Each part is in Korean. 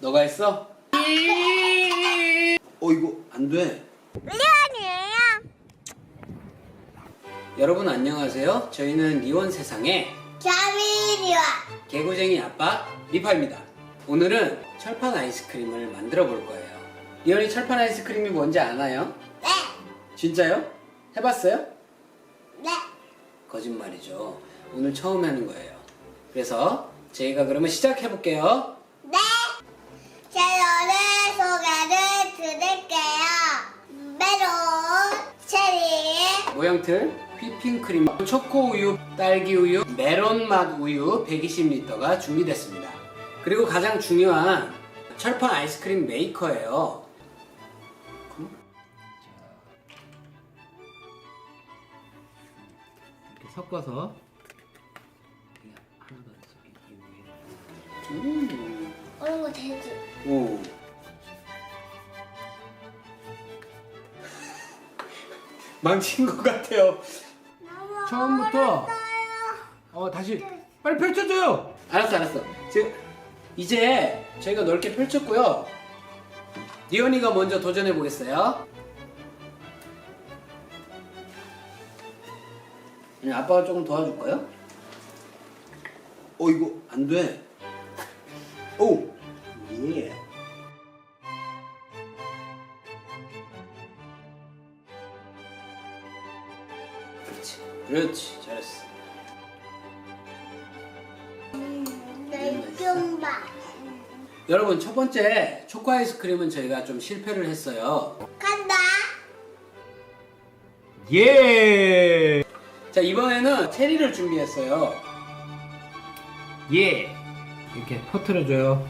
너가 했어? 어 이거 안 돼. 리안이에요. 여러분 안녕하세요. 저희는 리원 세상의 자미리와 개구쟁이 아빠 리파입니다. 오늘은 철판 아이스크림을 만들어 볼 거예요. 리원이 철판 아이스크림이 뭔지 아나요? 네, 진짜요? 해봤어요? 네. 거짓말이죠. 오늘 처음 하는 거예요. 그래서 저희가 그러면 시작해 볼게요. 네. 제 오늘 소개를 드릴게요. 메론, 체리, 모양틀, 휘핑크림, 초코 우유, 딸기 우유, 메론 맛 우유 120m가 준비됐습니다. 그리고 가장 중요한 철판 아이스크림 메이커예요. 이렇게 섞어서 하나 더 있어. 음. 이런 거 되지. 오. 망친 것 같아요. 처음부터 어 다시 빨리 펼쳐줘요. 알았어 알았어. 지금 이제 저희가 넓게 펼쳤고요. 리언이가 먼저 도전해 보겠어요. 아빠가 조금 도와줄까요? 어 이거 안 돼. 오 그렇지 잘했어. 봐. 여러분 첫 번째 초코 아이스크림은 저희가 좀 실패를 했어요. 간다. 예. 자 이번에는 체리를 준비했어요. 예. 이렇게 퍼트려줘요.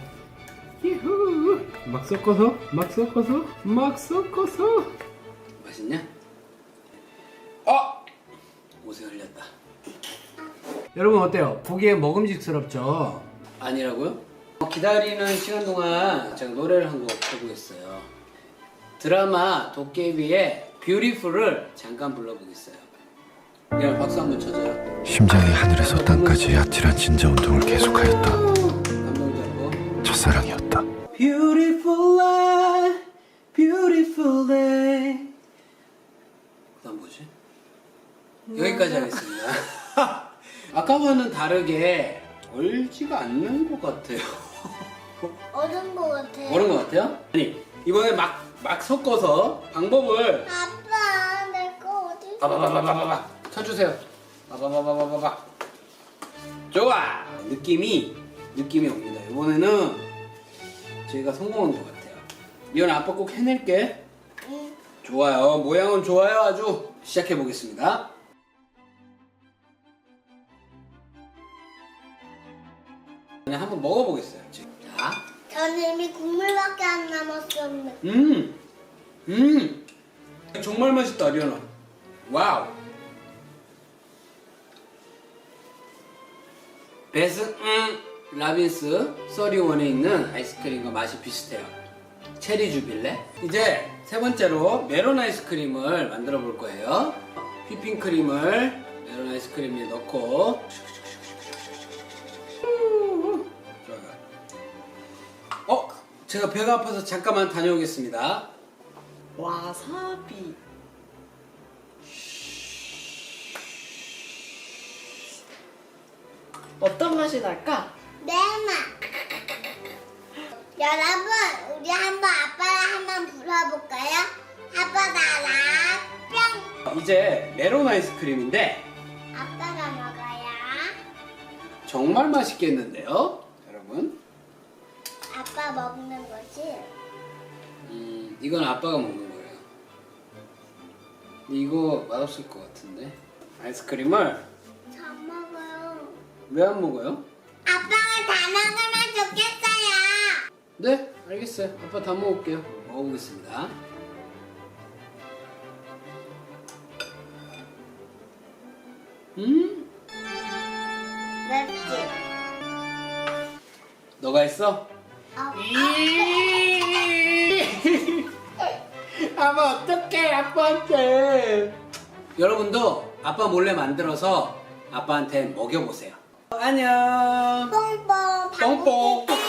유후. 막 섞어서, 막 섞어서, 막 섞어서. 맛있냐? 여러분 어때요? 보기에 먹음직스럽죠? 아니라고요? 기다리는 시간 동안 제가 노래를 한 곡 해보겠어요. 드라마 도깨비의 뷰티풀을 잠깐 불러보겠어요. 그냥 박수 한번 쳐줘요. 심장이 하늘에서 땅까지 아찔한 진자 운동을 계속하였다. 감동. 첫사랑이었다. Beautiful life, beautiful day. 그다음 뭐지? 여기까지 하겠습니다. 아까와는 다르게 얼지가 않는 것 같아요. 어른 거 같아. 모르는 것 같아요? 아니 이번에 막, 막 섞어서 방법을 아빠, 내 거 어디? 바바바바바바 쳐주세요. 바바바바바바 좋아 느낌이 느낌이 옵니다. 이번에는 저희가 성공한 것 같아요. 이건 아빠 꼭 해낼게. 응. 좋아요. 모양은 좋아요. 아주 시작해 보겠습니다. 그냥 한번 먹어보겠어요. 지금. 자, 저는 이미 국물밖에 안 남았었는데. 음, 음, 정말 맛있다, 리언아. 와우. 베스 음 라빈스 서리원에 있는 아이스크림과 맛이 비슷해요. 체리 주빌레. 이제 세 번째로 메론 아이스크림을 만들어 볼 거예요. 휘핑크림을 메론 아이스크림에 넣고 제가 배가 아파서 잠깐만 다녀오겠습니다. 와사비 어떤 맛이 날까? 내 맛. 여러분, 우리 한번 아빠랑 한번 불러볼까요? 아빠 나라 뿅. 이제 메론 아이스크림인데 아빠가 먹어요. 정말 맛있겠는데요, 먹는 거지? 음, 이건 아빠가 먹는 거예요. 근데 이거 맛없을 것 같은데. 아이스크림을 잘 먹어요. 왜 안 먹어요? 아빠가 다 먹으면 좋겠어요. 네, 알겠어요. 아빠 다 먹을게요. 먹어보겠습니다. 음, 맵지? 너가 했어? 어, 아빠 어떡해 아빠한테. 여러분도 아빠 몰래 만들어서 아빠한테 먹여보세요. 안녕 뽕뽕. 뽕뽕.